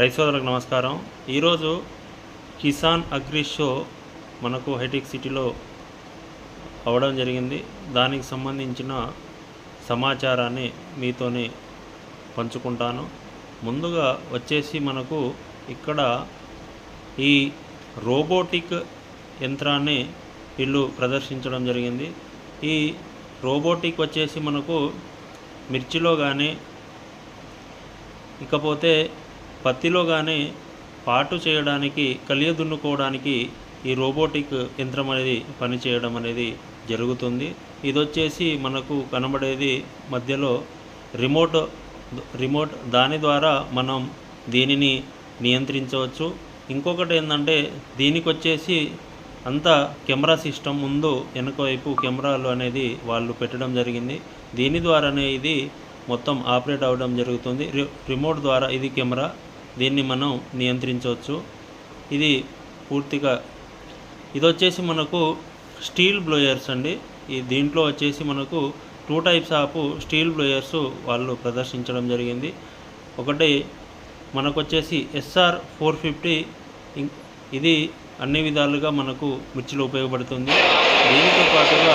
రైతు నమస్కారం. ఈరోజు కిసాన్ అగ్రి షో మనకు హైటెక్ సిటీలో అవడం జరిగింది. దానికి సంబంధించిన సమాచారాన్ని మీతోని పంచుకుంటాను. ముందుగా వచ్చేసి మనకు ఇక్కడ ఈ రోబోటిక్ యంత్రాన్ని వీళ్ళు ప్రదర్శించడం జరిగింది. ఈ రోబోటిక్ వచ్చేసి మనకు మిర్చిలో కానీ ఇకపోతే పత్తిలో కానీ పాటు చేయడానికి కలియ దున్నుకోవడానికి ఈ రోబోటిక్ యంత్రం అనేది పనిచేయడం అనేది జరుగుతుంది. ఇది వచ్చేసి మనకు కనబడేది మధ్యలో రిమోట్ రిమోట్ దాని ద్వారా మనం దీనిని నియంత్రించవచ్చు. ఇంకొకటి ఏంటంటే దీనికి వచ్చేసి అంతా కెమెరా సిస్టమ్ ముందు వెనక వైపు కెమెరాలు అనేది వాళ్ళు పెట్టడం జరిగింది. దీని ద్వారానే ఇది మొత్తం ఆపరేట్ అవ్వడం జరుగుతుంది. రి రిమోట్ ద్వారా ఇది కెమెరా. దీన్ని మనం నియంత్రించవచ్చు. ఇది పూర్తిగా ఇది వచ్చేసి మనకు స్టీల్ బ్లోయర్స్ అండి. ఈ దీంట్లో వచ్చేసి మనకు two types of steel blowers వాళ్ళు ప్రదర్శించడం జరిగింది. ఒకటి మనకు వచ్చేసి ఎస్ఆర్ ఫోర్ ఫిఫ్టీ ఇది అన్ని విధాలుగా మనకు మిర్చిలో ఉపయోగపడుతుంది. దీనితో పాటుగా